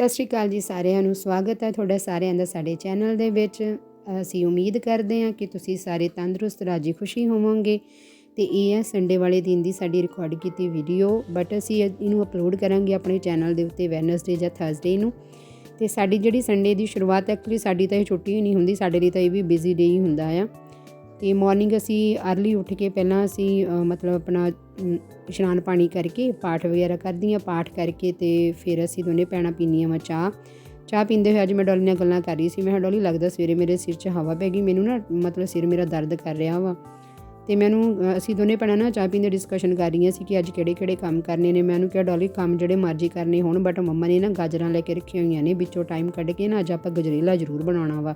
ਸਤਿ ਸ਼੍ਰੀ ਅਕਾਲ ਜੀ ਸਾਰਿਆਂ ਨੂੰ, ਸਵਾਗਤ ਹੈ ਤੁਹਾਡਾ ਸਾਰਿਆਂ ਦਾ ਸਾਡੇ ਚੈਨਲ ਦੇ ਵਿੱਚ। ਅਸੀਂ ਉਮੀਦ ਕਰਦੇ ਹਾਂ ਕਿ ਤੁਸੀਂ ਸਾਰੇ ਤੰਦਰੁਸਤ, ਰਾਜੀ, ਖੁਸ਼ੀ ਹੋਵੋਗੇ। ਤੇ ਇਹ ਹੈ ਸੰਡੇ ਵਾਲੇ ਦਿਨ ਦੀ ਸਾਡੀ ਰਿਕਾਰਡ ਕੀਤੀ ਵੀਡੀਓ ਬਟ ਅਸੀਂ ਇਹਨੂੰ ਅਪਲੋਡ ਕਰਾਂਗੇ ਆਪਣੇ ਚੈਨਲ ਦੇ ਉੱਤੇ ਵੈਨਸਡੇ ਜਾਂ ਥਰਸਡੇ ਨੂੰ। ਤੇ ਸਾਡੀ ਜਿਹੜੀ ਸੰਡੇ ਦੀ ਸ਼ੁਰੂਆਤ ਐਕਚੁਅਲੀ ਸਾਡੀ ਤਾਂ ਇਹ ਛੁੱਟੀ ਹੀ ਨਹੀਂ ਹੁੰਦੀ, ਸਾਡੇ ਲਈ ਤਾਂ ਇਹ ਵੀ ਬਿਜ਼ੀ ਡੇ ਹੀ ਹੁੰਦਾ ਆ। ਤੇ ਮਾਰਨਿੰਗ ਅਸੀਂ ਅਰਲੀ ਉੱਠ ਕੇ ਪਹਿਲਾਂ ਅਸੀਂ ਮਤਲਬ ਆਪਣਾ ਇਸ਼ਨਾਨ ਪਾਣੀ ਕਰਕੇ ਪਾਠ ਵਗੈਰਾ ਕਰਦੀਆਂ ਪਾਠ ਕਰਕੇ ਤੇ ਫਿਰ ਅਸੀਂ ਦੋਨੇ ਭੈਣਾਂ ਪੀਂਦੀਆਂ ਵਾ ਚਾਹ। ਚਾਹ ਪੀਂਦੇ ਹੋਏ ਅੱਜ ਮੈਂ ਡੋਲੀ ਨਾਲ ਗੱਲਾਂ ਕਰ ਰਹੀ ਸੀ, ਮੈਂ ਕਿਹਾ, ਡੋਲੀ, ਲੱਗਦਾ ਸਵੇਰੇ ਮੇਰੇ ਸਿਰ 'ਚ ਹਵਾ ਪੈ ਗਈ, ਮੈਨੂੰ ਨਾ ਮਤਲਬ ਸਿਰ ਮੇਰਾ ਦਰਦ ਕਰ ਰਿਹਾ ਵਾ। ਤੇ ਮੈਨੂੰ ਅਸੀਂ ਦੋਨੇ ਭੈਣਾਂ ਨਾ ਚਾਹ ਪੀਂਦੇ ਡਿਸਕਸ਼ਨ ਕਰ ਰਹੀਆਂ ਸੀ ਕਿ ਅੱਜ ਕਿਹੜੇ ਕਿਹੜੇ ਕੰਮ ਕਰਨੇ ਨੇ। ਮੈਨੂੰ ਕਿਹਾ, ਡੋਲੀ, ਕੰਮ ਜਿਹੜੇ ਮਰਜ਼ੀ ਕਰਨੇ ਹੋਣ ਬਟ ਮੰਮਾ ਨੇ ਨਾ ਗਾਜਰਾਂ ਲੈ ਕੇ ਰੱਖੀਆਂ ਹੋਈਆਂ ਨੇ, ਵਿੱਚੋਂ ਟਾਈਮ ਕੱਢ ਕੇ ਨਾ ਅੱਜ ਆਪਾਂ ਗਜਰੇਲਾ ਜ਼ਰੂਰ ਬਣਾਉਣਾ ਵਾ।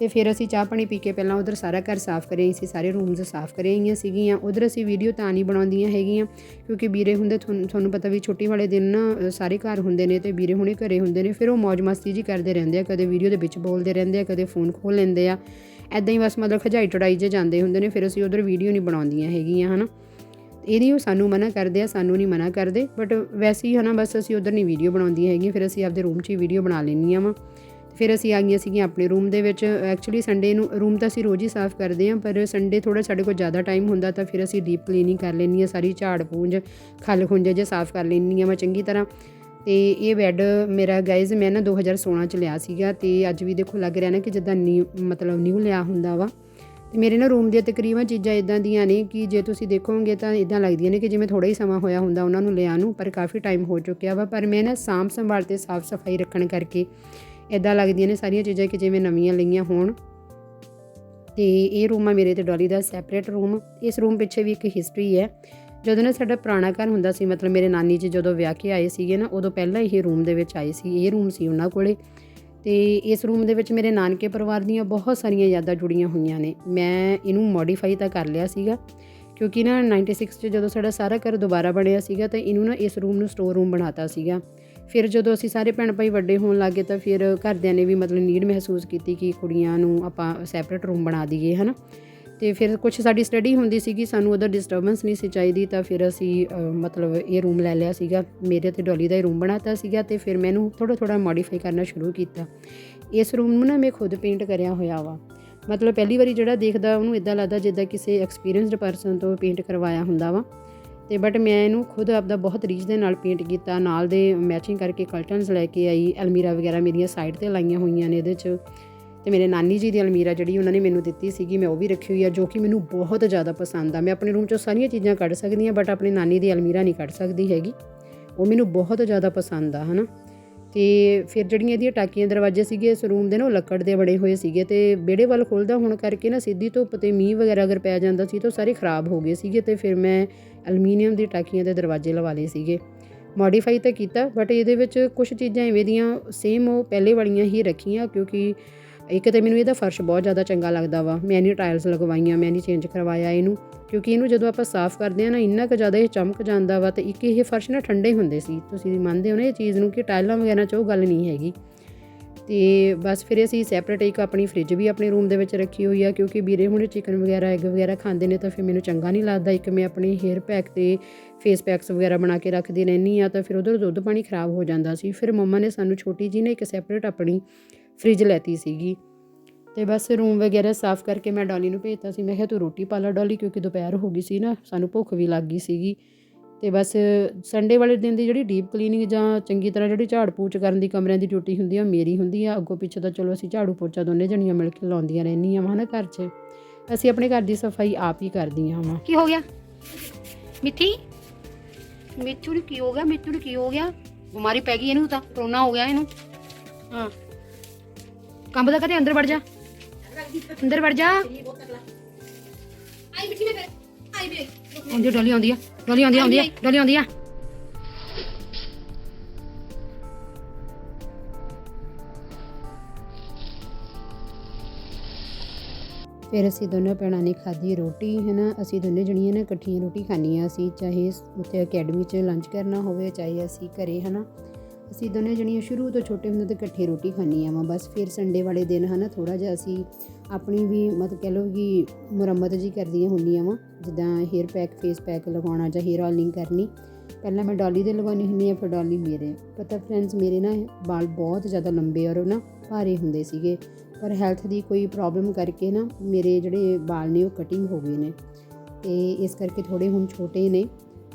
ਤੇ ਫਿਰ ਅਸੀਂ ਚਾਹ ਪਾਣੀ ਪੀ ਕੇ ਪਹਿਲਾਂ ਉਧਰ ਸਾਰਾ ਘਰ ਸਾਫ਼ ਕਰੇ ਸੀ, ਸਾਰੇ ਰੂਮਸ ਸਾਫ਼ ਕਰੇ ਆਈਆਂ ਸੀਗੀਆਂ। ਉਧਰ ਅਸੀਂ ਵੀਡੀਓ ਤਾਂ ਨਹੀਂ ਬਣਾਉਂਦੀਆਂ ਹੈਗੀਆਂ, ਕਿਉਂਕਿ ਵੀਰੇ ਹੁੰਦੇ ਤੁਹਾਨੂੰ ਪਤਾ ਵੀ ਛੁੱਟੀ ਵਾਲੇ ਦਿਨ ਨਾ ਸਾਰੇ ਘਰ ਹੁੰਦੇ ਨੇ ਤੇ ਵੀਰੇ ਹੁਣੇ ਘਰੇ ਹੁੰਦੇ ਨੇ, ਫਿਰ ਉਹ ਮौज ਮਸਤੀ ਜੀ ਕਰਦੇ ਰਹਿੰਦੇ ਆ, ਕਦੇ ਵੀਡੀਓ ਦੇ ਵਿੱਚ ਬੋਲਦੇ ਰਹਿੰਦੇ ਆ, ਕਦੇ ਫੋਨ ਖੋਲ ਲੈਂਦੇ ਆ। ਐਦਾਂ ਹੀ ਬਸ ਮਤਲਬ ਖਜਾਈ ਟੜਾਈ ਜੇ ਜਾਂਦੇ ਹੁੰਦੇ ਨੇ, ਫਿਰ ਅਸੀਂ ਉਧਰ ਵੀਡੀਓ ਨਹੀਂ ਬਣਾਉਂਦੀਆਂ ਹੈਗੀਆਂ, ਹਨਾ। ਇਹਦੀ ਉਹ ਸਾਨੂੰ ਮਨਾ ਕਰਦੇ ਆ, ਸਾਨੂੰ ਨਹੀਂ ਮਨਾ ਕਰਦੇ ਬਟ ਵੈਸੇ ਹੀ ਹਨਾ, ਬਸ ਅਸੀਂ ਉਧਰ ਨਹੀਂ ਵੀਡੀਓ ਬਣਾਉਂਦੀਆਂ ਹੈਗੀਆਂ, ਫਿਰ ਅਸੀਂ ਆਪਦੇ ਰੂਮ 'ਚ ਹੀ ਵੀਡੀਓ ਬਣਾ ਲੈਂਦੀਆਂ ਵਾ। ਫਿਰ ਅਸੀਂ ਆ ਗਈਆਂ ਸੀਗੀਆਂ ਆਪਣੇ ਰੂਮ ਦੇ ਵਿੱਚ। ਐਕਚੁਅਲੀ ਸੰਡੇ ਨੂੰ ਰੂਮ ਤਾਂ ਅਸੀਂ ਰੋਜ਼ ਹੀ ਸਾਫ਼ ਕਰਦੇ ਹਾਂ, ਪਰ ਸੰਡੇ ਥੋੜਾ ਸਾਡੇ ਕੋਲ ਜ਼ਿਆਦਾ ਟਾਈਮ ਹੁੰਦਾ ਤਾਂ ਫਿਰ ਅਸੀਂ ਡੀਪ ਕਲੀਨਿੰਗ ਕਰ ਲੈਂਦੀ ਹਾਂ, ਸਾਰੀ ਝਾੜ ਪੂੰਝ, ਖੱਲ ਖੁੰਝੇ ਜੇ ਸਾਫ਼ ਕਰ ਲੈਂਦੀ ਹਾਂ ਮੈਂ ਚੰਗੀ ਤਰ੍ਹਾਂ। ਤੇ ਇਹ ਬੈੱਡ ਮੇਰਾ ਗਾਇਜ਼ ਮੈਂ ਨਾ 2016 ਚ ਲਿਆ ਸੀਗਾ ਤੇ ਅੱਜ ਵੀ ਦੇਖੋ ਲੱਗ ਰਿਹਾ ਨਾ ਕਿ ਜਿੱਦਾਂ ਨਿਊ ਮਤਲਬ ਨਿਊ ਲਿਆ ਹੁੰਦਾ ਵਾ। ਤੇ ਮੇਰੇ ਨਾ ਰੂਮ ਦੀਆਂ ਤਕਰੀਬਨ ਚੀਜ਼ਾਂ ਇਦਾਂ ਦੀਆਂ ਨੇ ਕਿ ਜੇ ਤੁਸੀਂ ਦੇਖੋਗੇ ਤਾਂ ਇਦਾਂ ਲੱਗਦੀਆਂ ਨੇ ਕਿ ਜਿਵੇਂ ਥੋੜਾ ਹੀ ਸਮਾਂ ਹੋਇਆ ਹੁੰਦਾ ਉਹਨਾਂ ਨੂੰ ਲਿਆ ਨੂੰ, ਪਰ ਕਾਫੀ ਟਾਈਮ ਹੋ ਚੁੱਕਿਆ ਵਾ। ਪਰ ਮੈਂ ਨਾ ਸਾਂਭ ਸੰਭਾਲ ਤੇ ਸਾਫ਼ ਸਫ਼ਾਈ ਰੱਖਣ ਕਰਕੇ ਇਦਾਂ ਲੱਗਦੀਆਂ ਨੇ ਸਾਰੀਆਂ ਚੀਜ਼ਾਂ ਕਿ ਜਿਵੇਂ ਨਵੀਆਂ ਲਈਆਂ ਹੋਣ। ਤੇ ਇਹ ਰੂਮ ਆ ਮੇਰੇ ਤੇ ਡੋਲੀ ਦਾ ਸੈਪਰੇਟ ਰੂਮ ਇਸ ਰੂਮ ਪਿੱਛੇ ਵੀ ਇੱਕ ਹਿਸਟਰੀ ਹੈ। ਜਦੋਂ ਨਾ ਸਾਡਾ ਪੁਰਾਣਾ ਘਰ ਹੁੰਦਾ ਸੀ, ਮਤਲਬ ਮੇਰੇ ਨਾਨੀ ਜੀ ਜਦੋਂ ਵਿਆਹ ਕੇ ਆਏ ਸੀਗੇ ਨਾ, ਉਦੋਂ ਪਹਿਲਾਂ ਇਹ ਰੂਮ ਦੇ ਵਿੱਚ ਆਏ ਸੀ। ਇਹ ਰੂਮ ਸੀ ਉਹਨਾਂ ਕੋਲੇ। ਤੇ ਇਸ ਰੂਮ ਦੇ ਵਿੱਚ ਮੇਰੇ ਨਾਨਕੇ ਪਰਿਵਾਰ ਦੀਆਂ ਬਹੁਤ ਸਾਰੀਆਂ ਯਾਦਾਂ ਜੁੜੀਆਂ ਹੋਈਆਂ ਨੇ। ਮੈਂ ਇਹਨੂੰ ਮੋਡੀਫਾਈ ਤਾਂ ਕਰ ਲਿਆ ਸੀਗਾ। ਕਿਉਂਕਿ ਨਾ 96 ਚ ਜਦੋਂ ਸਾਡਾ ਸਾਰਾ ਘਰ ਦੁਬਾਰਾ ਬਣਿਆ ਸੀਗਾ, ਤਾਂ ਇਹਨੂੰ ਨਾ ਇਸ ਰੂਮ ਨੂੰ ਸਟੋਰ ਰੂਮ ਬਣਾਤਾ ਸੀਗਾ। ਫਿਰ ਜਦੋਂ ਅਸੀਂ ਸਾਰੇ ਭੈਣ ਭਾਈ ਵੱਡੇ ਹੋਣ ਲੱਗੇ ਤਾਂ ਫਿਰ ਘਰਦਿਆਂ ਨੇ ਵੀ ਮਤਲਬ ਨੀਡ ਮਹਿਸੂਸ ਕੀਤੀ ਕਿ ਕੁੜੀਆਂ ਨੂੰ ਆਪਾਂ ਸੈਪਰੇਟ ਰੂਮ ਬਣਾ ਦਈਏ, ਹਨਾ? ਤੇ ਫਿਰ ਕੁਝ ਸਾਡੀ ਸਟੱਡੀ ਹੁੰਦੀ ਸੀਗੀ, ਸਾਨੂੰ ਉਹਦਾ ਡਿਸਟਰਬੈਂਸ ਨਹੀਂ ਸੀ ਚਾਹੀਦੀ ਤਾਂ ਫਿਰ ਅਸੀਂ ਮਤਲਬ ਇਹ ਰੂਮ ਲੈ ਲਿਆ ਸੀਗਾ। ਮੇਰੇ ਤੇ ਡੋਲੀ ਦਾ ਹੀ ਰੂਮ ਬਣਾਤਾ ਸੀਗਾ ਤੇ ਫਿਰ ਮੈਨੂੰ ਥੋੜਾ ਥੋੜਾ ਮੋਡੀਫਾਈ ਕਰਨਾ ਸ਼ੁਰੂ ਕੀਤਾ। ਇਸ ਰੂਮ ਨੂੰ ਨਾ ਮੈਂ ਖੁਦ ਪੇਂਟ ਕਰਿਆ ਹੋਇਆ ਵਾ। ਮਤਲਬ ਪਹਿਲੀ ਵਾਰੀ ਜਿਹੜਾ ਦੇਖਦਾ ਉਹਨੂੰ ਇਦਾਂ ਲੱਗਦਾ ਜਿੱਦਾਂ ਕਿਸੇ ਐਕਸਪੀਰੀਅੰਸਡ ਪਰਸਨ ਤੋਂ ਪੇਂਟ ਕਰਵਾਇਆ ਹੁੰਦਾ ਵਾ। ਤੇ ਬਟ ਮੈਂ ਇਹਨੂੰ ਖੁਦ ਆਪਦਾ ਬਹੁਤ ਰੀਝ ਦੇ ਨਾਲ ਪੇਂਟ ਕੀਤਾ, ਨਾਲ ਦੇ ਮੈਚਿੰਗ ਕਰਕੇ ਕਲਟਨਸ ਲੈ ਕੇ ਆਈ, ਅਲਮੀਰਾ ਵਗੈਰਾ ਮੇਰੀਆਂ ਸਾਈਡ ਤੇ ਲਾਈਆਂ ਹੋਈਆਂ ਨੇ ਇਹਦੇ 'ਚ। ਤੇ ਮੇਰੇ ਨਾਨੀ ਜੀ ਦੀ ਅਲਮੀਰਾ ਜਿਹੜੀ ਉਹਨਾਂ ਨੇ ਮੈਨੂੰ ਦਿੱਤੀ ਸੀਗੀ, ਮੈਂ ਉਹ ਵੀ ਰੱਖੀ ਹੋਈ ਆ, ਜੋ ਕਿ ਮੈਨੂੰ ਬਹੁਤ ਜ਼ਿਆਦਾ ਪਸੰਦ ਆ। ਮੈਂ ਆਪਣੇ ਰੂਮ 'ਚੋਂ ਸਾਰੀਆਂ ਚੀਜ਼ਾਂ ਕੱਢ ਸਕਦੀ ਹਾਂ ਬਟ ਆਪਣੀ ਨਾਨੀ ਦੀ ਅਲਮੀਰਾ ਨਹੀਂ ਕੱਢ ਸਕਦੀ ਹੈਗੀ। ਉਹ ਮੈਨੂੰ ਬਹੁਤ ਜ਼ਿਆਦਾ ਪਸੰਦ ਆ, ਹਨਾ? ਤੇ ਫਿਰ ਜਿਹੜੀਆਂ ਇਹਦੀਆਂ ਟਾਕੀਆਂ ਦਰਵਾਜ਼ੇ ਸੀਗੇ, ਇਸ ਰੂਮ ਦੇ ਨਾ ਉਹ ਲੱਕੜ ਦੇ ਬਣੇ ਹੋਏ ਸੀਗੇ ਤੇ ਵਿਹੜੇ ਵੱਲ ਖੁੱਲਦਾ ਹੋਣ ਕਰਕੇ ਨਾ ਸਿੱਧੀ ਧੁੱਪ ਤੇ ਮੀਂਹ ਵਗੈਰਾ ਅਗਰ ਪੈ ਜਾਂਦਾ ਸੀ ਤਾਂ ਉਹ ਸਾਰੇ ਖਰਾਬ ਹੋ ਗਏ ਸੀਗੇ ਤੇ ਫਿਰ ਮੈਂ ਐਲੂਮੀਨੀਅਮ ਦੀ ਟਾਕੀਆਂ ਦੇ ਦਰਵਾਜ਼ੇ ਲਵਾ ਲਏ ਸੀਗੇ। ਮੋਡੀਫਾਈ ਤਾਂ ਕੀਤਾ ਬਟ ਇਹਦੇ ਵਿੱਚ ਕੁਝ ਚੀਜ਼ਾਂ ਇਵੇਂ ਦੀਆਂ ਸੇਮ ਉਹ ਪਹਿਲੇ ਵਾਲੀਆਂ ਹੀ ਰੱਖੀਆਂ ਕਿਉਂਕਿ ਇੱਕ ਤਾਂ ਮੈਨੂੰ ਇਹਦਾ ਫਰਸ਼ ਬਹੁਤ ਜ਼ਿਆਦਾ ਚੰਗਾ ਲੱਗਦਾ ਵਾ। ਮੈਂ ਨਹੀਂ ਟਾਇਲਸ ਲਗਵਾਈਆਂ, ਮੈਂ ਨਹੀਂ ਚੇਂਜ ਕਰਵਾਇਆ ਇਹਨੂੰ। ਕਿਉਂਕਿ ਇਹਨੂੰ ਜਦੋਂ ਆਪਾਂ ਸਾਫ਼ ਕਰਦੇ ਆ ਨਾ, ਇੰਨਾ ਕੁ ਜ਼ਿਆਦਾ ਇਹ ਚਮਕ ਜਾਂਦਾ ਵਾ ਤੇ ਇੱਕ ਇਹ ਫਰਸ਼ ਨਾ ਠੰਡੇ ਹੁੰਦੇ ਸੀ। ਤੁਸੀਂ ਮੰਨਦੇ ਹੋ ਨਾ ਇਹ ਚੀਜ਼ ਨੂੰ ਕਿ ਟਾਇਲਾਂ ਵਗੈਰਾ 'ਚ ਉਹ ਗੱਲ ਨਹੀਂ ਹੈਗੀ। ਤੇ ਬਸ ਫਿਰ ਅਸੀਂ ਸੈਪਰੇਟ ਇੱਕ ਆਪਣੀ ਫ੍ਰਿਜ ਵੀ ਆਪਣੇ ਰੂਮ ਦੇ ਵਿੱਚ ਰੱਖੀ ਹੋਈ ਆ, ਕਿਉਂਕਿ ਵੀਰੇ ਹੁਣ ਚਿਕਨ ਵਗੈਰਾ ਐਗ ਵਗੈਰਾ ਖਾਂਦੇ ਨੇ ਤਾਂ ਫਿਰ ਮੈਨੂੰ ਚੰਗਾ ਨਹੀਂ ਲੱਗਦਾ। ਇੱਕ ਮੈਂ ਆਪਣੇ ਹੇਅਰ ਪੈਕ ਤੇ ਫੇਸ ਪੈਕਸ ਵਗੈਰਾ ਬਣਾ ਕੇ ਰੱਖਦੀ ਰਹਿੰਦੀ ਆ ਤਾਂ ਫਿਰ ਉਧਰ ਦੁੱਧ ਪਾਣੀ ਖਰਾਬ ਹੋ ਜਾਂਦਾ ਸੀ। ਫਿਰ ਮੰਮਾ ਨੇ ਸਾਨੂੰ ਛੋਟੀ ਜੀ ਨੇ ਇੱਕ ਸੈਪਰੇਟ ਆਪਣੀ ਫ੍ਰਿਜ ਲੈਤੀ ਸੀਗੀ। ਤੇ ਬਸ ਰੂਮ ਵਗੈਰਾ ਸਾਫ਼ ਕਰਕੇ ਮੈਂ ਡੋਲੀ ਨੂੰ ਭੇਜਤਾ ਸੀ। ਮੈਂ ਕਿਹਾ, ਤੂੰ ਰੋਟੀ ਪਾ ਲੈ ਡੋਲੀ, ਕਿਉਂਕਿ ਦੁਪਹਿਰ ਹੋ ਗਈ ਸੀ ਨਾ, ਸਾਨੂੰ ਭੁੱਖ ਵੀ ਲੱਗ ਗਈ ਸੀਗੀ। ਤੇ ਬਸ ਸੰਡੇ ਵਾਲੇ ਦਿਨ ਦੀ ਜਿਹੜੀ ਡੀਪ ਕਲੀਨਿੰਗ ਜਾਂ ਚੰਗੀ ਤਰ੍ਹਾਂ ਜਿਹੜੀ ਝਾੜ ਪੂਛ ਕਰਨ ਦੀ ਕਮਰਿਆਂ ਦੀ ਡਿਊਟੀ ਹੁੰਦੀ ਆ, ਉਹ ਮੇਰੀ ਹੁੰਦੀ ਆ। ਅੱਗੋਂ ਪਿੱਛੋਂ ਤਾਂ ਚਲੋ ਅਸੀਂ ਝਾੜੂ ਪੋਚਾ ਦੋਨੇ ਜਣੀਆਂ ਮਿਲ ਕੇ ਲਾਉਂਦੀਆਂ ਰਹਿੰਦੀਆਂ ਵਾ ਨਾ ਘਰ 'ਚ। ਅਸੀਂ ਆਪਣੇ ਘਰ ਦੀ ਸਫ਼ਾਈ ਆਪ ਹੀ ਕਰਦੀਆਂ ਵਾਂ। ਕੀ ਹੋ ਗਿਆ? ਮਿੱਠੀ? ਮਿੱਠੂ ਨੂੰ ਕੀ ਹੋ ਗਿਆ? ਮਿੱਠੂ ਨੂੰ ਕੀ ਹੋ ਗਿਆ? ਬਿਮਾਰੀ ਪੈ ਗਈ ਇਹਨੂੰ ਤਾਂ, ਕਰੋਨਾ ਹੋ ਗਿਆ ਇਹਨੂੰ। ਹਾਂ। ਕੰਬ ਦਾ ਕਦੇ ਅੰਦਰ ਵੜ ਜਾ। ਅੰਦਰ ਵੜ ਜਾ। ਆਈ ਬਿਠੀ ਮੈਂ ਫਿਰ ਆਈ ਬੇ ਆਉਂਦੀ ਡੋਲੀ ਆਉਂਦੀ ਆ, ਡੋਲੀ ਆਉਂਦੀ ਆਉਂਦੀ ਆ, ਡੋਲੀ ਆਉਂਦੀ ਆ। ਫਿਰ ਅਸੀਂ ਦੋਨੋਂ ਭੈਣਾਂ ਨੇ ਖਾਧੀ ਰੋਟੀ ਹੈ ਨਾ ਅਸੀਂ ਦੋਨੇ ਜਣੀਆਂ ਨੇ ਇਕੱਠੀਆਂ ਰੋਟੀ ਖਾਣੀ ਆ ਚਾਹੇ ਉੱਥੇ ਅਕੈਡਮੀ 'ਚ ਲੰਚ ਕਰਨਾ ਹੋਵੇ, ਚਾਹੇ ਅਸੀਂ ਘਰੇ, ਹਨਾ? ਅਸੀਂ ਦੋਨੇ ਜਣੀਆਂ ਸ਼ੁਰੂ ਤੋਂ ਛੋਟੇ ਹੁੰਦੇ ਤੋਂ ਇਕੱਠੇ ਰੋਟੀ ਖਾਣੀ ਆ ਵਾ। ਬਸ ਫਿਰ ਸੰਡੇ ਵਾਲੇ ਦਿਨ ਹਨਾ ਥੋੜਾ ਜਿਹਾ ਅਸੀਂ ਆਪਣੀ ਵੀ ਮਤਲਬ ਕਹਿ ਲਓ ਕਿ ਮੁਰੰਮਤ ਜੀ ਕਰਦੀਆਂ ਹੁੰਦੀਆਂ ਵਾ, ਜਿੱਦਾਂ ਹੇਅਰ ਪੈਕ ਫੇਸ ਪੈਕ ਲਗਾਉਣਾ ਜਾਂ ਹੇਅਰ ਆਇਲਿੰਗ ਕਰਨੀ। ਪਹਿਲਾਂ ਮੈਂ ਡਾਲੀ ਦੇ ਲਗਾਉਣੀ ਹੁੰਦੀ ਆ ਫਿਰ ਡਾਲੀ ਮੇਰੇ। ਪਤਾ ਫਰੈਂਡਸ ਮੇਰੇ ਨਾ ਵਾਲ ਬਹੁਤ ਜ਼ਿਆਦਾ ਲੰਬੇ ਔਰ ਨਾ ਭਾਰੇ ਹੁੰਦੇ ਸੀਗੇ। ਪਰ ਹੈਲਥ ਦੀ ਕੋਈ ਪ੍ਰੋਬਲਮ ਕਰਕੇ ਨਾ ਮੇਰੇ ਜਿਹੜੇ ਵਾਲ ਨੇ ਉਹ ਕਟਿੰਗ ਹੋ ਗਏ ਨੇ। ਤੇ ਇਸ ਕਰਕੇ ਥੋੜੇ ਹੁਣ ਛੋਟੇ ਨੇ।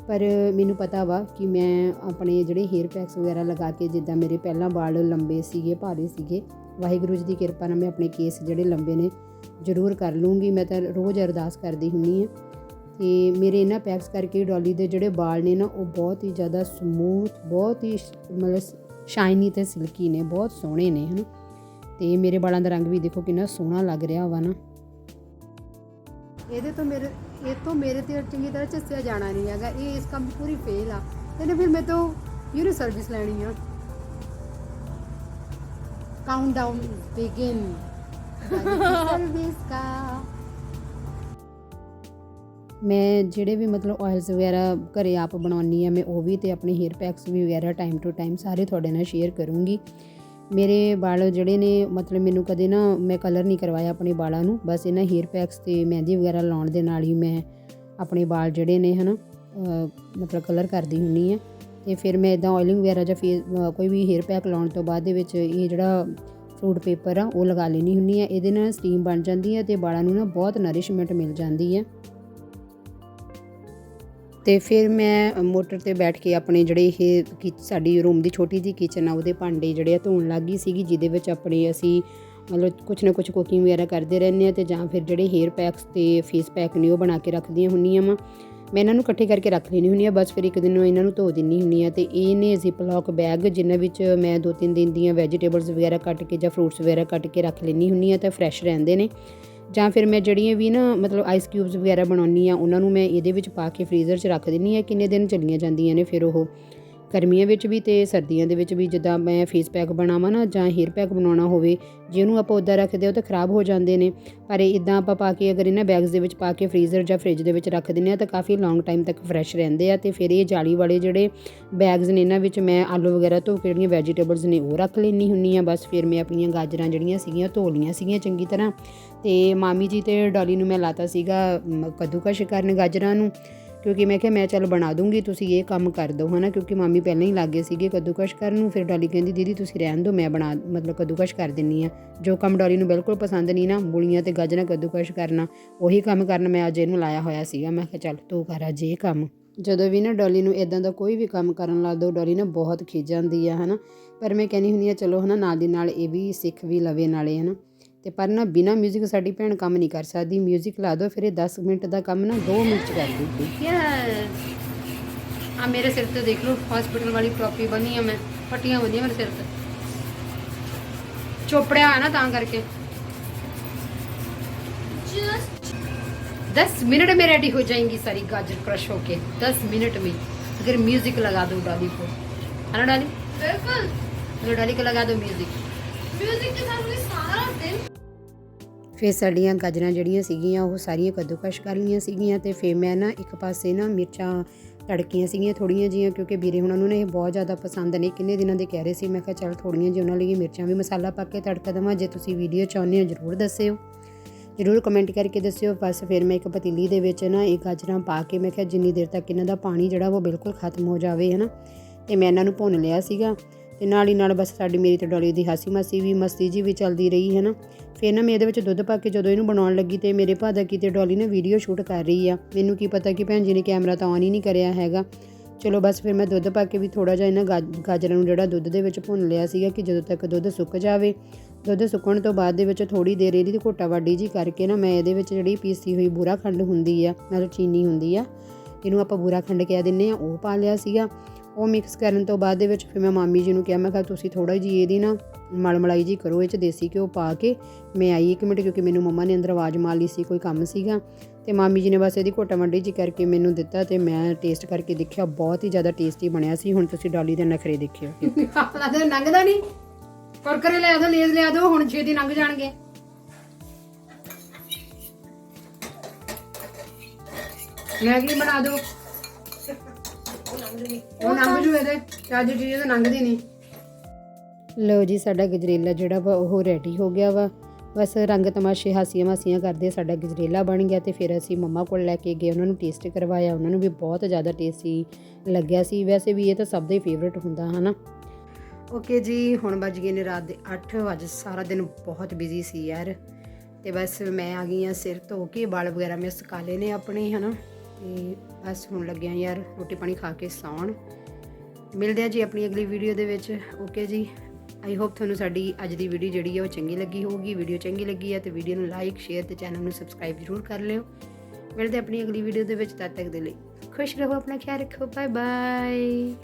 ਪਰ ਮੈਨੂੰ ਪਤਾ ਵਾ ਕਿ ਮੈਂ ਆਪਣੇ ਜਿਹੜੇ ਹੇਅਰ ਪੈਕਸ ਵਗੈਰਾ ਲਗਾ ਕੇ ਜਿੱਦਾਂ ਮੇਰੇ ਪਹਿਲਾਂ ਵਾਲ ਲੰਬੇ ਸੀਗੇ, ਭਾਰੇ ਸੀਗੇ, ਵਾਹਿਗੁਰੂ ਜੀ ਦੀ ਕਿਰਪਾ ਨਾਲ ਮੈਂ ਆਪਣੇ ਕੇਸ ਜਿਹੜੇ ਲੰਬੇ ਨੇ ਜ਼ਰੂਰ ਕਰ ਲੂੰਗੀ। ਮੈਂ ਤਾਂ ਰੋਜ਼ ਅਰਦਾਸ ਕਰਦੀ ਹੁੰਨੀ ਹਾਂ ਤੇ ਮੇਰੇ ਇਹਨਾਂ ਪੈਕਸ ਕਰਕੇ ਡੋਲੀ ਦੇ ਜਿਹੜੇ ਵਾਲ ਨੇ ਨਾ, ਉਹ ਬਹੁਤ ਹੀ ਜ਼ਿਆਦਾ ਸਮੂਥ ਬਹੁਤ ਹੀ ਮਤਲਬ ਸ਼ਾਈਨੀ ਤੇ ਸਿਲਕੀ ਨੇ, ਬਹੁਤ ਸੋਹਣੇ ਨੇ, ਹਨ? ਤੇ ਮੇਰੇ ਵਾਲਾਂ ਦਾ ਰੰਗ ਵੀ ਦੇਖੋ ਕਿੰਨਾ ਸੋਹਣਾ ਲੱਗ ਰਿਹਾ ਵਾ ਨਾ। ਇਹਦੇ ਤੋਂ ਮੇਰੇ ਇਹ ਤੋਂ ਮੇਰੇ ਤੇ ਚੰਗੀ ਤਰ੍ਹਾਂ ਚੱਸਿਆ ਜਾਣਾ ਨਹੀਂ ਹੈਗਾ। ਇਹ ਇਸ ਕੰਮ ਪੂਰੀ ਫੇਲ ਆ। ਇਹਨੇ ਫਿਰ ਮੈਂ ਤੋਂ ਯੂਨੀ ਸਰਵਿਸ ਲੈਣੀ ਆ। ਕਾਊਂਟ ਬਿਗਿਨ ਸਰਵਿਸ ਕਾ ਮੈਂ ਜਿਹੜੇ ਵੀ ਮਤਲਬ ਆਇਲਸ ਵਗੈਰਾ ਘਰੇ ਆਪ ਬਣਾਉਣੀ ਆ, ਮੈਂ ਉਹ ਵੀ ਤੇ ਆਪਣੇ ਹੇਅਰ ਪੈਕਸ ਵੀ ਵਗੈਰਾ ਟਾਈਮ ਟੂ ਟਾਈਮ ਸਾਰੇ ਤੁਹਾਡੇ ਨਾਲ ਸ਼ੇਅਰ ਕਰੂੰਗੀ। ਮੇਰੇ ਵਾਲ ਜਿਹੜੇ ਨੇ, ਮਤਲਬ ਮੈਨੂੰ ਕਦੇ ਨਾ ਮੈਂ ਕਲਰ ਨਹੀਂ ਕਰਵਾਇਆ ਆਪਣੇ ਵਾਲਾਂ ਨੂੰ। ਬਸ ਇਹਨਾਂ ਹੇਅਰ ਪੈਕਸ ਤੇ ਮਹਿੰਦੀ ਵਗੈਰਾ ਲਾਉਣ ਦੇ ਨਾਲ ਹੀ ਮੈਂ ਆਪਣੇ ਵਾਲ ਜਿਹੜੇ ਨੇ ਹਨਾ, ਅਹ, ਮਤਲਬ ਕਲਰ ਕਰਦੀ ਹੁੰਨੀ ਆ ਤੇ ਫਿਰ ਮੈਂ ਇਦਾਂ ਆਇਲਿੰਗ ਵਗੈਰਾ ਜਾਂ ਫੇਸ ਕੋਈ ਵੀ ਹੇਅਰ ਪੈਕ ਲਾਉਣ ਤੋਂ ਬਾਅਦ ਦੇ ਵਿੱਚ ਇਹ ਜਿਹੜਾ ਫਰੂਟ ਪੇਪਰ ਆ, ਉਹ ਲਗਾ ਲੈਣੀ ਹੁੰਨੀ ਆ ਇਹਦੇ ਨਾਲ ਸਟੀਮ ਬਣ ਜਾਂਦੀ ਹੈ ਤੇ ਵਾਲਾਂ ਨੂੰ ਨਾ ਬਹੁਤ ਨਰਿਸ਼ਮੈਂਟ ਮਿਲ ਜਾਂਦੀ ਹੈ। ਤੇ ਫਿਰ ਮੈਂ ਮੋਟਰ ਤੇ ਬੈਠ ਕੇ ਆਪਣੇ ਜਿਹੜੇ ਇਹ ਕਿ- ਸਾਡੀ ਰੂਮ ਦੀ ਛੋਟੀ ਜਿਹੀ ਕਿਚਨ ਆ, ਉਹਦੇ ਭਾਂਡੇ ਜਿਹੜੇ ਆ ਧੋਣ ਲੱਗ ਗਈ ਸੀਗੀ, ਜਿਹਦੇ ਵਿੱਚ ਆਪਣੇ ਅਸੀਂ ਮਤਲਬ ਕੁਛ ਨਾ ਕੁਛ ਕੁਕਿੰਗ ਵਗੈਰਾ ਕਰਦੇ ਰਹਿੰਦੇ ਆ ਤੇ ਜਾਂ ਫਿਰ ਜਿਹੜੇ ਹੇਅਰ ਪੈਕਸ ਤੇ ਫੇਸ ਪੈਕ ਨੇ ਉਹ ਬਣਾ ਕੇ ਰੱਖਦੀਆਂ ਹੁੰਨੀਆਂ ਵਾ। ਮੈਂ ਇਹਨਾਂ ਨੂੰ ਇਕੱਠੇ ਕਰਕੇ ਰੱਖ ਲੈਣੀ ਹੁੰਨੀ ਆ ਬਸ ਫਿਰ ਇੱਕ ਦਿਨ ਨੂੰ ਇਹਨਾਂ ਨੂੰ ਧੋ ਦਿੰਨੀ ਹੁੰਨੀ ਆ ਤੇ ਇਹ ਨੇ ਜ਼ਿਪ ਲੌਕ ਬੈਗ ਜਿਨ੍ਹਾਂ ਵਿੱਚ ਮੈਂ ਦੋ ਤਿੰਨ ਦਿਨ ਦੀਆਂ ਵੈਜੀਟੇਬਲਸ ਵਗੈਰਾ ਕੱਟ ਕੇ ਜਾਂ ਫਰੂਟਸ ਵਗੈਰਾ ਕੱਟ ਕੇ ਰੱਖ ਲੈਣੀ ਹੁੰਨੀ ਆ ਤਾਂ ਫਰੈਸ਼ ਰਹਿੰਦੇ ਨੇ। ਜਾਂ ਫਿਰ ਮੈਂ ਜਿਹੜੀਆਂ ਵੀ ਨਾ ਮਤਲਬ ਆਈਸ ਕਿਊਬਸ ਵਗੈਰਾ ਬਣਾਉਣੀ ਆ ਉਹਨਾਂ ਨੂੰ ਮੈਂ ਇਹਦੇ ਵਿੱਚ ਪਾ ਕੇ ਫ੍ਰੀਜ਼ਰ 'ਚ ਰੱਖ ਦਿੰਨੀ ਆ ਕਿੰਨੇ ਦਿਨ ਚੱਲੀਆਂ ਜਾਂਦੀਆਂ ਨੇ ਫਿਰ ਉਹ। ਗਰਮੀਆਂ ਵਿੱਚ ਵੀ ਤੇ ਸਰਦੀਆਂ ਦੇ ਵਿੱਚ ਵੀ ਜਿੱਦਾਂ ਮੈਂ ਫੇਸ ਪੈਕ ਬਣਾਵਾਂ ਨਾ ਜਾਂ ਹੇਅਰ ਪੈਕ ਬਣਾਉਣਾ ਹੋਵੇ ਜੇ ਉਹਨੂੰ ਆਪਾਂ ਉੱਦਾਂ ਰੱਖਦੇ ਹੋ ਤਾਂ ਖਰਾਬ ਹੋ ਜਾਂਦੇ ਨੇ। ਪਰ ਇਦਾਂ ਆਪਾਂ ਪਾ ਕੇ ਅਗਰ ਇਹਨਾਂ ਬੈਗਸ ਦੇ ਵਿੱਚ ਪਾ ਕੇ ਫ੍ਰੀਜ਼ਰ ਜਾਂ ਫ੍ਰਿਜ ਦੇ ਵਿੱਚ ਰੱਖ ਦਿੰਨੇ ਆ ਤਾਂ ਕਾਫੀ ਲੌਂਗ ਟਾਈਮ ਤੱਕ ਫਰੈਸ਼ ਰਹਿੰਦੇ ਆ ਤੇ ਫਿਰ ਇਹ ਜਾਲੀ ਵਾਲੇ ਜਿਹੜੇ ਬੈਗਸ ਨੇ ਇਹਨਾਂ ਵਿੱਚ ਮੈਂ ਆਲੂ ਵਗੈਰਾ ਧੋ ਕੇ ਜਿਹੜੀਆਂ ਵੈਜੀਟੇਬਲਸ ਨੇ ਉਹ ਰੱਖ ਲੈਣੀ ਹੁੰਨੀ ਆ ਬਸ ਫਿਰ ਮੈਂ ਆਪਣੀਆਂ ਗਾਜਰਾਂ ਜਿਹੜੀਆਂ ਸੀਗੀਆਂ ਧੋ ਲਈਆਂ ਸੀਗੀਆਂ ਚੰਗੀ ਤਰ੍ਹਾਂ। ਤੇ ਮਾਮੀ ਜੀ ਤੇ ਡੋਲੀ ਨੂੰ ਮੈਂ ਲਾਤਾ ਸੀਗਾ ਮ, ਕੱਦੂਕਸ਼ ਕਰਨ ਗਾਜਰਾਂ ਨੂੰ। ਕਿਉਂਕਿ ਮੈਂ ਕਿਹਾ, ਮੈਂ ਚੱਲ ਬਣਾ ਦੂੰਗੀ, ਤੁਸੀਂ ਇਹ ਕੰਮ ਕਰ ਦਿਓ, ਹਨਾ? ਕਿਉਂਕਿ ਮਾਮੀ ਪਹਿਲਾਂ ਹੀ ਲੱਗੇ ਸੀਗੇ ਕੱਦੂਕਸ਼ ਕਰਨ ਨੂੰ, ਫਿਰ ਡੋਲੀ ਕਹਿੰਦੀ, ਦੀਦੀ, ਤੁਸੀਂ ਰਹਿਣ ਦਿਓ, ਮੈਂ ਬਣਾ, ਮਤਲਬ ਕੱਦੂਕਸ਼ ਕਰ ਦਿੰਨੀ ਆ। ਜੋ ਕੰਮ ਡੋਲੀ ਨੂੰ ਬਿਲਕੁਲ ਪਸੰਦ ਨਹੀਂ ਨਾ ਮੂਲੀਆਂ ਤੇ ਗਾਜਰਾਂ ਕੱਦੂਕਸ਼ ਕਰਨਾ, ਉਹੀ ਕੰਮ ਕਰਨ ਮੈਂ ਅੱਜ ਇਹਨੂੰ ਲਾਇਆ ਹੋਇਆ ਸੀਗਾ। ਮੈਂ ਕਿਹਾ, ਚੱਲ ਤੂੰ ਕਰ ਅੱਜ ਇਹ ਕੰਮ। ਜਦੋਂ ਵੀ ਨਾ ਡੋਲੀ ਨੂੰ ਇਦਾਂ ਦਾ ਕੋਈ ਵੀ ਕੰਮ ਕਰਨ ਲੱਗ ਦੋ, ਡੋਲੀ ਨਾ ਬਹੁਤ ਖਿਜ ਜਾਂਦੀ ਆ, ਹਨਾ? ਪਰ ਮੈਂ ਕਹਿੰਦੀ ਹੁੰਦੀ ਆ, ਚਲੋ, ਹਨਾ, ਨਾਲ ਦੀ ਨਾਲ ਇਹ ਵੀ ਸਿੱਖ ਵੀ ਲਵੇ ਨਾਲੇ, ਹਨਾ? ਤੇ ਪਰ ਨਾ ਬਿਨਾ 뮤직 ਸਾਡੀ ਭੈਣ ਕੰਮ ਨਹੀਂ ਕਰ ਸਕਦੀ 뮤직 ਲਾ ਦੋ ਫਿਰ ਇਹ 10 ਮਿੰਟ ਦਾ ਕੰਮ ਨਾ 2 ਮਿੰਟ ਚ ਕਰ ਦਿੰਦੀ ਯੈਸ ਆ ਮੇਰੇ ਸਿਰ ਤੇ ਦੇਖ ਲਓ ਹਸਪੀਟਲ ਵਾਲੀ ਟੋਪੀ ਬਣੀ ਆ ਮੈਂ ਪੱਟੀਆਂ ਬੰਨੀਆਂ ਮੇਰੇ ਸਿਰ ਤੇ ਚੋਪੜਿਆ ਹੈ ਨਾ ਤਾਂ ਕਰਕੇ दस मिनट में रेडी हो जाएंगी सारी गाजर क्रश होके दस मिनट में अगर म्यूजिक लगा दो डाली को है ना डाली बिल्कुल अगर डाली को लगा दो म्यूजिक म्यूजिक के साथ मुझे सारा दिन ਫਿਰ ਸਾਡੀਆਂ ਗਾਜਰਾਂ ਜਿਹੜੀਆਂ ਸੀਗੀਆਂ, ਉਹ ਸਾਰੀਆਂ ਕੱਦੂਕਸ਼ ਕਰ ਲਈਆਂ ਸੀਗੀਆਂ ਤੇ ਫਿਰ ਮੈਂ ਨਾ ਇੱਕ ਪਾਸੇ ਨਾ ਮਿਰਚਾਂ ਤੜਕੀਆਂ ਸੀਗੀਆਂ ਥੋੜੀਆਂ ਜੀਆਂ ਕਿਉਂਕਿ ਵੀਰੇ ਹੁਣਾਂ ਨੂੰ ਨੇ ਇਹ ਬਹੁਤ ਜ਼ਿਆਦਾ ਪਸੰਦ ਨੇ, ਕਿੰਨੇ ਦਿਨਾਂ ਦੇ ਕਹਿ ਰਹੇ ਸੀ, ਮੈਂ ਕਿਹਾ ਚੱਲ ਥੋੜੀਆਂ ਜਿਹੀਆਂ ਉਹਨਾਂ ਲਈ ਮਿਰਚਾਂ ਵੀ ਮਸਾਲਾ ਪਾ ਕੇ ਤੜਕਾ ਦੇਵਾਂ, ਜੇ ਤੁਸੀਂ ਵੀਡੀਓ ਚਾਹੁੰਦੇ ਹੋ ਜਰੂਰ ਦੱਸਿਓ। ਜਰੂਰ ਕਮੈਂਟ ਕਰਕੇ ਦੱਸਿਓ, ਬਸ ਫਿਰ ਮੈਂ ਇੱਕ ਪਤੀਲੀ ਦੇ ਵਿੱਚ ਨਾ ਇਹ ਗਾਜਰਾਂ ਪਾ ਕੇ ਮੈਂ ਕਿਹਾ ਜਿੰਨੀ ਦੇਰ ਤੱਕ ਇਹਨਾਂ ਦਾ ਪਾਣੀ ਜਿਹੜਾ ਉਹ ਬਿਲਕੁਲ ਖਤਮ ਹੋ ਜਾਵੇ, ਹਨਾ, ਤੇ ਮੈਂ ਇਹਨਾਂ ਨੂੰ ਭੁੰਨ ਲਿਆ ਸੀਗਾ। ਤੇ ਨਾਲ ਹੀ ਨਾਲ ਬਸ ਸਾਡੀ ਮੇਰੀ ਤੇ ਡੋਲੀ ਦੀ ਹਾਸੀ ਮਾਸੀ ਵੀ ਮਸਤੀ ਜੀ ਵੀ ਚੱਲਦੀ ਰਹੀ, ਹੈ ਨਾ? ਫਿਰ ਨਾ ਮੈਂ ਇਹਦੇ ਵਿੱਚ ਦੁੱਧ ਪਾ ਕੇ ਜਦੋਂ ਇਹਨੂੰ ਬਣਾਉਣ ਲੱਗੀ ਤੇ ਮੇਰੇ ਭਾਦਾ ਕੀ ਤੇ ਡੋਲੀ ਨੇ ਵੀਡੀਓ ਸ਼ੂਟ ਕਰ ਰਹੀ ਆ। ਮੈਨੂੰ ਕੀ ਪਤਾ ਕਿ ਭੈਣ ਜੀ ਨੇ ਕੈਮਰਾ ਤਾਂ ਆਨ ਹੀ ਨਹੀਂ ਕਰਿਆ ਹੈਗਾ। ਚਲੋ ਬਸ ਫਿਰ ਮੈਂ ਦੁੱਧ ਪਾ ਕੇ ਵੀ ਥੋੜਾ ਜਿਹਾ ਇਹਨਾਂ ਗਾਜ- ਗਾਜਰਾਂ ਨੂੰ ਜਿਹੜਾ ਦੁੱਧ ਦੇ ਵਿੱਚ ਭੁੰਨ ਲਿਆ ਸੀਗਾ ਕਿ ਜਦੋਂ ਤੱਕ ਦੁੱਧ ਸੁੱਕ ਜਾਵੇ। ਦੁੱਧ ਸੁੱਕਣ ਤੋਂ ਬਾਅਦ ਦੇ ਵਿੱਚ ਥੋੜੀ ਦੇਰ ਇਹਦੀ ਘੋਟਾ ਵਾਡੀ ਜੀ ਕਰਕੇ ਨਾ ਮੈਂ ਇਹਦੇ ਵਿੱਚ ਜਿਹੜੀ ਪੀਸੀ ਹੋਈ ਬੂਰਾ ਖੰਡ ਹੁੰਦੀ ਆ ਨਾਲ ਚੀਨੀ ਹੁੰਦੀ ਆ, ਇਹਨੂੰ ਆਪਾਂ ਬੂਰਾ ਖੰਡ ਕਹਿ ਦਿੰਨੇ ਆ, ਉਹ ਪਾ ਲਿਆ ਸੀਗਾ। ਉਹ ਮਿਕਸ ਕਰਨ ਤੋਂ ਬਾਅਦ ਦੇ ਵਿੱਚ ਫਿਰ ਮੈਂ ਮਾਮੀ ਜੀ ਨੂੰ ਕਿਹਾ, ਮੈਂ ਕਿਹਾ, ਤੁਸੀਂ ਥੋੜਾ ਜੀ ਇਹਦੀ ਨਾ ਮਲ ਜੀ ਕਰੋ, ਇਹ ਚ ਦੇਸੀ ਘਿਓ ਪਾ ਕੇ ਮੈਂ ਆਈ ਇੱਕ ਮਿੰਟ ਕਿਉਂਕਿ ਮੈਨੂੰ ਮੰਮਾ ਨੇ ਅੰਦਰ ਆਵਾਜ਼ ਮਾਰ ਲਈ ਸੀ, ਕੋਈ ਕੰਮ ਸੀਗਾ ਤੇ ਮਾਮੀ ਜੀ ਨੇ ਬਸ ਇਹਦੀ ਘੋਟਾ ਮੰਡੀ ਜੀ ਕਰਕੇ ਮੈਨੂੰ ਦਿੱਤਾ ਤੇ ਮੈਂ ਟੇਸਟ ਕਰਕੇ ਦੇਖਿਆ, ਬਹੁਤ ਹੀ ਜ਼ਿਆਦਾ ਟੇਸਟੀ ਬਣਿਆ ਸੀ, ਹੁਣ ਤੁਸੀਂ ਡਾਲੀ ਦੇ ਨਖਰੇ ਦੇਖਿਓ। ਆਪਣਾ ਤੇ ਲੰਘਦਾ ਨਹੀਂ। ਕੁਰਕਰੇ ਲੈ ਆਦੋ ਲੇਜ਼ ਲਿਆ ਦੋ ਹੁਣ ਛੇਤੀ ਲੰਘ ਜਾਣਗੇ। ਮੈਗੀ ਬਣਾ ਦੋ ਉਹ ਲੰਘ ਜੂ ਇਹਦੇ ਚੱਜ ਚੀਜ਼ ਤਾਂ ਲੰਘਦੀ ਨਹੀਂ। ਲਓ ਜੀ ਸਾਡਾ ਗਜਰੇਲਾ ਜਿਹੜਾ ਵਾ ਉਹ ਰੈਡੀ ਹੋ ਗਿਆ ਵਾ। ਬਸ ਰੰਗ ਤਮਾਸ਼ੇ ਹਾਸੀਆਂ ਮਾਸੀਆਂ ਕਰਦੇ ਸਾਡਾ ਗਜਰੇਲਾ ਬਣ ਗਿਆ ਤੇ ਫਿਰ ਅਸੀਂ ਮੰਮਾ ਕੋਲ ਲੈ ਕੇ ਗਏ ਉਹਨਾਂ ਨੂੰ ਟੇਸਟ ਕਰਵਾਇਆ। ਉਹਨਾਂ ਨੂੰ ਵੀ ਬਹੁਤ ਜ਼ਿਆਦਾ ਟੇਸਟੀ ਲੱਗਿਆ ਸੀ। ਵੈਸੇ ਵੀ ਇਹ ਤਾਂ ਸਭ ਦਾ ਹੀ ਫੇਵਰਟ ਹੁੰਦਾ ਹਨਾ? ਓਕੇ ਜੀ ਹੁਣ ਵੱਜ ਗਏ ਨੇ ਰਾਤ ਦੇ 8 ਵਜੇ ਸਾਰਾ ਦਿਨ ਬਹੁਤ ਬਿਜ਼ੀ ਸੀ ਯਾਰ। ਤੇ ਬਸ ਮੈਂ ਆ ਗਈ ਆ ਸਿਰ ਧੋ ਕੇ ਵਾਲ ਵਗੈਰਾ ਮੈਂ ਸੁਕਾ ਲਏ ਨੇ ਆਪਣੇ ਹਨਾ? ਤੇ ਬਸ ਹੁਣ ਲੱਗਿਆ ਯਾਰ ਰੋਟੀ ਪਾਣੀ ਖਾ ਕੇ ਸੌਣ। ਮਿਲਦੇ ਆ ਜੀ ਆਪਣੀ ਅਗਲੀ ਵੀਡੀਓ ਦੇ ਵਿੱਚ। ਓਕੇ ਜੀ। ਆਈ ਹੋਪ ਤੁਹਾਨੂੰ ਸਾਡੀ ਅੱਜ ਦੀ ਵੀਡੀਓ ਜਿਹੜੀ ਹੈ ਉਹ ਚੰਗੀ ਲੱਗੀ ਹੋਊਗੀ। ਵੀਡੀਓ ਚੰਗੀ ਲੱਗੀ ਹੈ ਤੇ ਵੀਡੀਓ ਨੂੰ ਲਾਈਕ ਸ਼ੇਅਰ ਤੇ ਚੈਨਲ ਨੂੰ ਸਬਸਕ੍ਰਾਈਬ ਜ਼ਰੂਰ ਕਰ ਲਿਓ। ਮਿਲਦੇ ਆਪਣੀ ਅਗਲੀ ਵੀਡੀਓ ਦੇ ਵਿੱਚ। ਤਦ ਤੱਕ ਦੇ ਲਈ ਖੁਸ਼ ਰਹੋ, ਆਪਣਾ ਖਿਆਲ ਰੱਖੋ। Bye bye